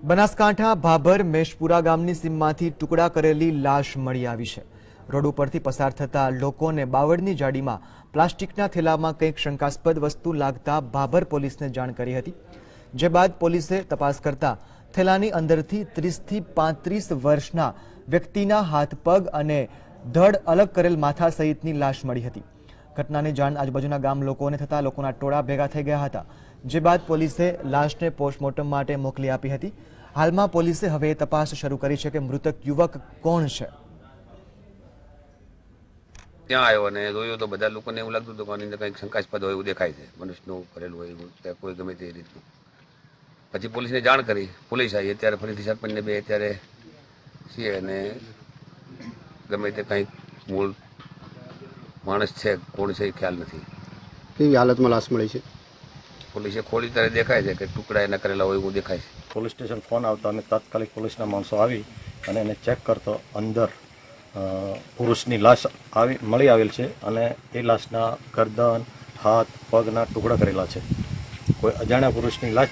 બનાસકાંઠા, ભાભર, મેશપુરા ગામની સીમમાંથી ટુકડા કરેલી લાશ મળી આવી છે. રોડ ઉપરથી પસાર થતા લોકોને બાવળની જાડીમાં પ્લાસ્ટિકના થેલામાં કંઈક શંકાસ્પદ વસ્તુ લાગતા ભાભર પોલીસને જાણ કરી હતી. જે બાદ પોલીસે તપાસ કરતા થેલાની અંદરથી ત્રીસથી પાંત્રીસ વર્ષના વ્યક્તિના હાથ પગ અને ધડ અલગ કરેલ માથા સહિતની લાશ મળી હતી. ઘટનાની જાણ આજુબાજુના ગામ લોકોને થતા લોકોના ટોળા ભેગા થઈ ગયા હતા, જે બાદ પોલીસે લાશને પોસ્ટમોર્ટમ માટે મોકલી આપી હતી. હાલમાં પોલીસે હવે તપાસ શરૂ કરી છે કે મૃતક યુવક કોણ છે? ત્યાં આવ્યો અને જોયું તો બધા લોકોને એવું લાગતું હતું કે અંદર કંઈક શંકાસ્પદ હોય એવું દેખાય છે, મનુષ્યનું કરેલું હોય એવું કોઈ ગમે તે રીતનું. પછી પોલીસને જાણ કરી. પોલીસ આવી, અત્યારે ફરીથી સરપંચને બે અત્યારે છીએ અને ગમે તે કંઈક મૂળ માણસ છે કોણ છે એ ખ્યાલ નથી. કેવી હાલતમાં લાશ મળી છે? પોલીસે ખોલી ત્યારે દેખાય છે કે ટુકડા એના કરેલા હોય એવું દેખાય છે. પોલીસ સ્ટેશન ફોન આવતો અને તાત્કાલિક પોલીસના માણસો આવી અને એને ચેક કરતો અંદર પુરુષની લાશ આવી મળી આવેલ છે અને એ લાશના ગરદન હાથ પગના ટુકડા કરેલા છે. કોઈ અજાણ્યા પુરુષની લાશ